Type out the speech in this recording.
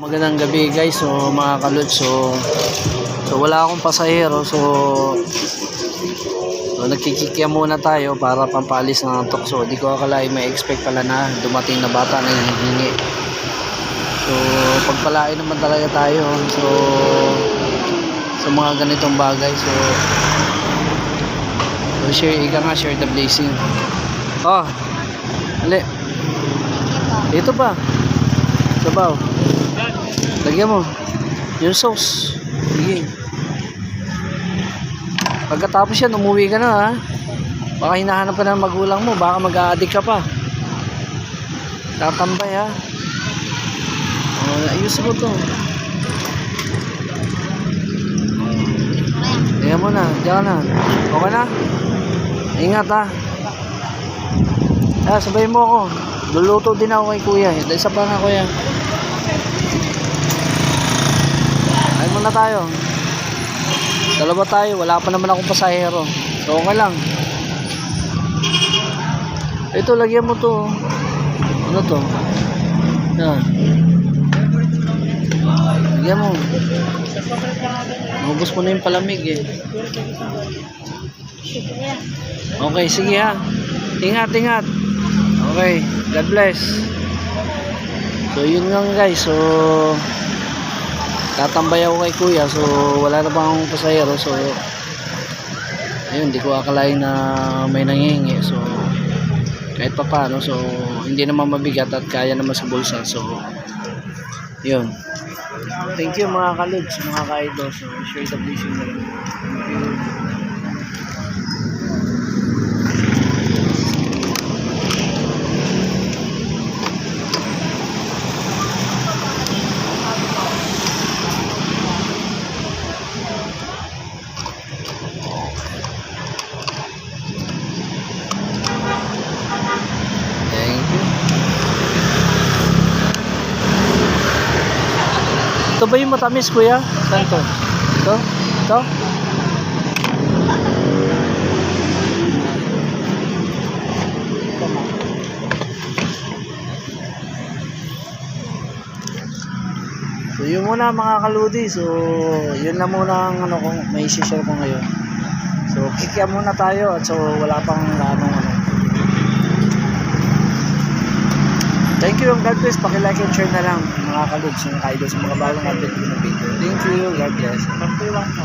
Magandang gabi guys, so mga kalot, so, so wala akong pasahero, so, so nagkikikya muna tayo para pampalis ng antok, so di ko akalain may expect pala na dumating na bata na hinihingi. So, pagpalain naman talaga tayo, so, sa mga ganitong bagay, so, so share, ika nga, share the blessing. Oh, ali, ito pa, sabaw. Lagyan mo. Yung sauce. Sige. Pagkatapos yan, umuwi ka na ha. Baka hinahanap ka ng magulang mo. Baka mag-a-addict ka pa. Tatambay ha. Oh, ayusin mo to. Lagyan mo na. Diyan na. Okay na? Ingat ha. Ah, sabay mo ako. Luluto din ako kay kuya. Isa pa nga kuya. Ay muna tayo. Dalawa tayo, wala pa naman akong pasahero. So okay lang. Ito, lagyan mo to. Ano to? Yan. Lagyan mo. Mabos mo na yung palamig eh. Okay, sige ha. Ingat, ingat. Okay, God bless. So yun lang guys. So tatambay ako kay kuya so wala na bang pasahero so ayun di ko akalain na may nangihingi so kahit pa paano so hindi naman mabigat at kaya naman sa bulsa so yun. Thank you mga kalugs mga ka-idol so share the blessing na rin thank you Thank you. Ito ba yung matamis, kuya? Saan to? Ito? Ito? So yun muna mga kaludi. So yun na muna ang ano kong may share ko ngayon. So kikya muna tayo at so wala pang anong ano. Thank you God bless. Pakilike and share na lang mga kalugs, mga kaidol sa mga bagong update ko na video. Thank you. God bless. Magpiwang ka.